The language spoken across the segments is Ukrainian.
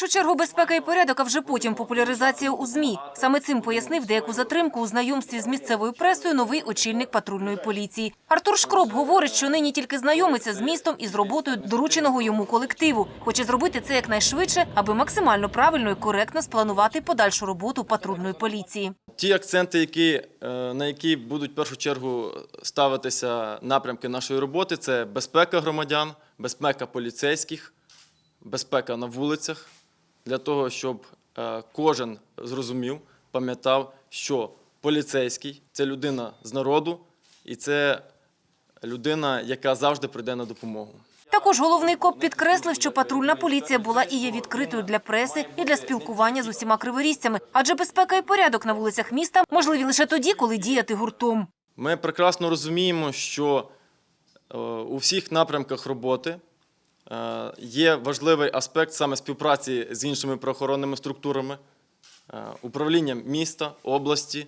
першу чергу безпека і порядок, а вже потім популяризація у змі. Саме цим пояснив деяку затримку у знайомстві з місцевою пресою новий очільник патрульної поліції. Артур Шкроп говорить, що нині тільки знайомиться з містом і з роботою дорученого йому колективу. Хоче зробити це якнайшвидше, аби максимально правильно і коректно спланувати подальшу роботу патрульної поліції. Ті акценти, які, е, на які будуть в першу чергу ставитися напрямки нашої роботи, це безпека громадян, безпека поліцейських, безпека на вулицях, для того, щоб е, кожен зрозумів, пам'ятав, що поліцейський це людина з народу, і це людина, яка завжди прийде на допомогу. Також головний коп підкреслив, що патрульна поліція була і є відкритою для преси і для спілкування з усіма криворізцями, адже безпека і порядок на вулицях міста можливі лише тоді, коли діяти гуртом. Ми прекрасно розуміємо, що е, у всіх напрямках роботи є важливий аспект саме співпраці з іншими правоохоронними структурами, е, управлінням міста, області,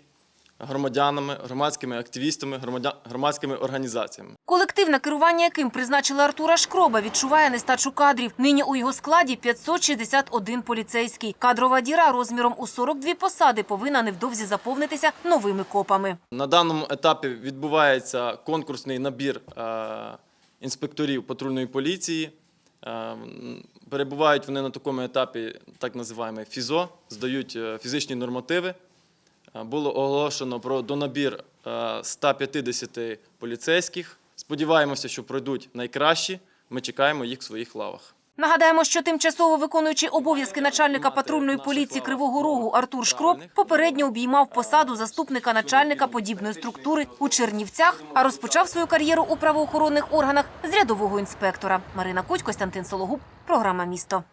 громадянами, громадськими активістами, громадськими організаціями. Колектив, на керування яким призначили Артура Шкроба, відчуває нестачу кадрів. Нині у його складі 561 поліцейський. Кадрова діра розміром у 42 посади повинна невдовзі заповнитися новими копами. На даному етапі відбувається конкурсний набір е, інспекторів патрульної поліції. Е, м, Перебувають вони на такому етапі, так називаємо ФІЗО, здають е, фізичні нормативи. Е, Було оголошено про донабір е, 150 поліцейських. Сподіваємося, що пройдуть найкращі. Ми чекаємо їх в своїх лавах. Нагадаємо, що тимчасово виконуючий обов'язки начальника патрульної поліції Кривого Рогу Артур Шкроп попередньо обіймав посаду заступника начальника подібної структури у Чернівцях, а розпочав свою кар'єру у правоохоронних органах з рядового інспектора. Марина Куть, Костянтин Сологуб, програма «Місто».